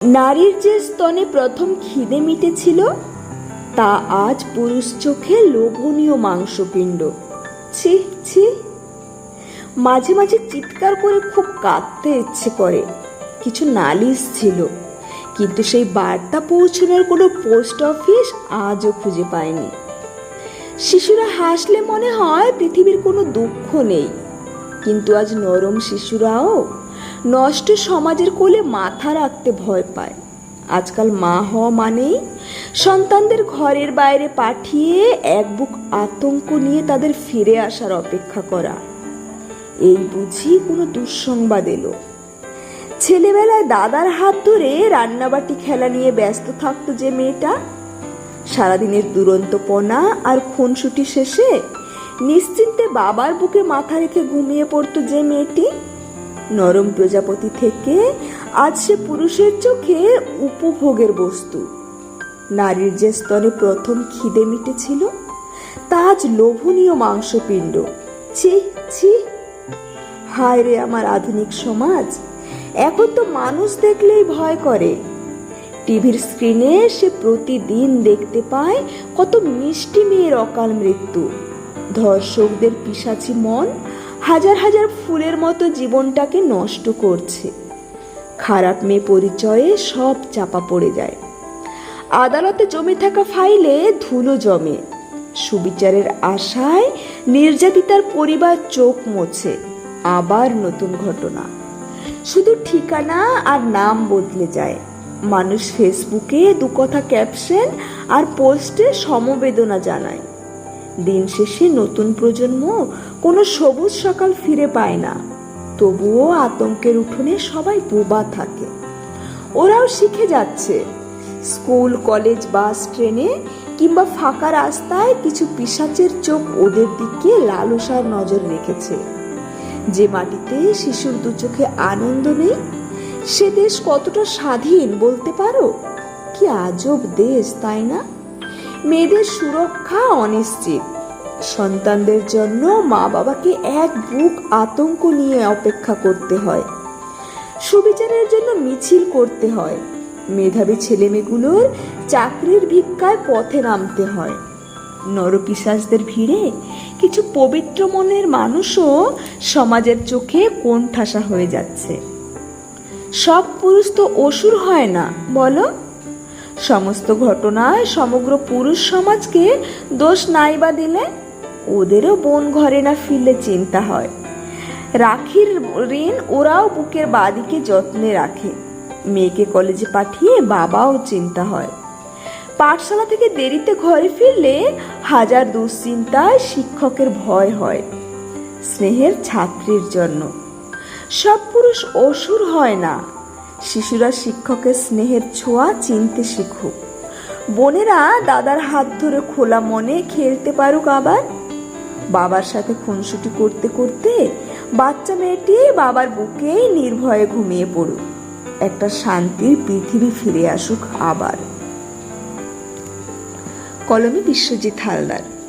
নারীর যে স্তনে প্রথম খিদে মিটেছিল, তা আজ পুরুষ চোখে লোভনীয় মাংসপিণ্ড। ছি ছি। মাঝে মাঝে চিৎকার করে খুব কাঁদতে ইচ্ছে করে। কিছু নালিশ ছিল, কিন্তু সেই বার্তা পৌঁছানোর কোনো পোস্ট অফিস আজও খুঁজে পায়নি। শিশুরা হাসলে মনে হয় পৃথিবীর কোনো দুঃখ নেই, কিন্তু আজ নরম শিশুরাও নষ্ট সমাজের কোলে মাথা রাখতে ভয় পায়। আজকাল মা হওয়া মানেই সন্তানদের ঘরের বাইরে পাঠিয়ে এক বুক আতঙ্ক নিয়ে তাদের ফিরে আসার অপেক্ষা করা। এই বুঝি কোনো দুঃসংবাদ এলো। ছেলেবেলায় দাদার হাত ধরে রান্নাবাটি খেলা নিয়ে ব্যস্ত থাকতো যে মেয়েটা। সারাদিনের দুরন্তপনা আর খুনসুটি শেষে নিশ্চিন্তে বাবার বুকে মাথা রেখে ঘুমিয়ে পড়তো যে মেয়েটি। নরম প্রজাপতি থেকে আজ সে পুরুষের চোখে উপভোগের বস্তু। নারীর যে স্তনে প্রথম খিদে মিটেছিল, তা আজ লোভনীয় মাংসপিণ্ড। ছি ছি। হায় রে আমার আধুনিক সমাজ, এখন তো মানুষ দেখলেই ভয় করে। টিভির স্ক্রিনে সে প্রতিদিন দেখতে পায় কত মিষ্টি মেয়ের অকাল মৃত্যু। ধর্ষকদের পিসাচি মন হাজার হাজার ফুলের মতো জীবনটাকে নষ্ট করছে। খারাপ মেয়ে পরিচয়ে সব চাপা পড়ে যায়। আদালতে জমে থাকা ফাইলে ধুলো জমে। সুবিচারের আশায় নির্যাতিতার পরিবার চোখ মোছে। আবার নতুন ঘটনা। শুধু ঠিকানা আর নাম বদলে যায়। মানুষ ফেসবুকে দু কথা ক্যাপশন আর পোস্টে সমবেদনা জানায়। দিন শেষে নতুন প্রজন্ম কোনো সবুজ সকাল ফিরে পায় না। তবুও আতঙ্কের উঠোনে সবাই বোবা থাকে। ওরাও শিখে যাচ্ছে, স্কুল, কলেজ, বাস, ট্রেনে কিংবা ফাঁকা রাস্তায় কিছু পিসাচের চোখ ওদের দিকে লালসার নজর রেখেছে। যে মাটিতে শিশুর দু চোখে আনন্দ নেই, সে দেশ কতটা স্বাধীন বলতে পারো? কি আজব দেশ, তাই না? মেয়েদের সুরক্ষা অনিশ্চিত। সন্তানদের জন্য মা বাবাকে এক বুক আতঙ্ক নিয়ে অপেক্ষা করতে হয়। সুবিচারের জন্য মিছিল করতে হয়। মেধাবী ছেলেমেয়েগুলোর চাকরির ভিক্ষায় পথে নামতে হয়। নরপিসাসদের ভিড়ে কিছু পবিত্র মনের মানুষও সমাজের চোখে কোণ ঠাসা হয়ে যাচ্ছে। সব পুরুষ তো অসুর হয় না, বলো? সমস্ত ঘটনায় সমগ্র পুরুষ সমাজকে দোষ নাই বা দিলে ওদেরও বোন ঘরে না ফিরলে চিন্তা হয়। রাখির ঋণ ওরাও বুকের বাদিকে যত্নে রাখে। মেয়েকে কলেজে পাঠিয়ে বাবাও চিন্তা হয়। পাঠশালা থেকে দেরিতে ঘরে ফিরলে হাজার দুশ্চিন্তায় শিক্ষকের ভয় হয়, স্নেহের ছাত্রীর জন্য। সব পুরুষ অসুর হয় না। শিশুরা শিক্ষকের স্নেহের ছোঁয়া চিনতে শিখুক। বোনেরা দাদার হাত ধরে খোলা মনে খেলতে পারুক আবার। বাবার সাথে খুনসুটি করতে করতে বাচ্চা মেয়েটি বাবার বুকেই নির্ভয়ে ঘুমিয়ে পড়ুক। একটা শান্তির পৃথিবী ফিরে আসুক আবার। কলমে বিশ্বজিৎ হালদার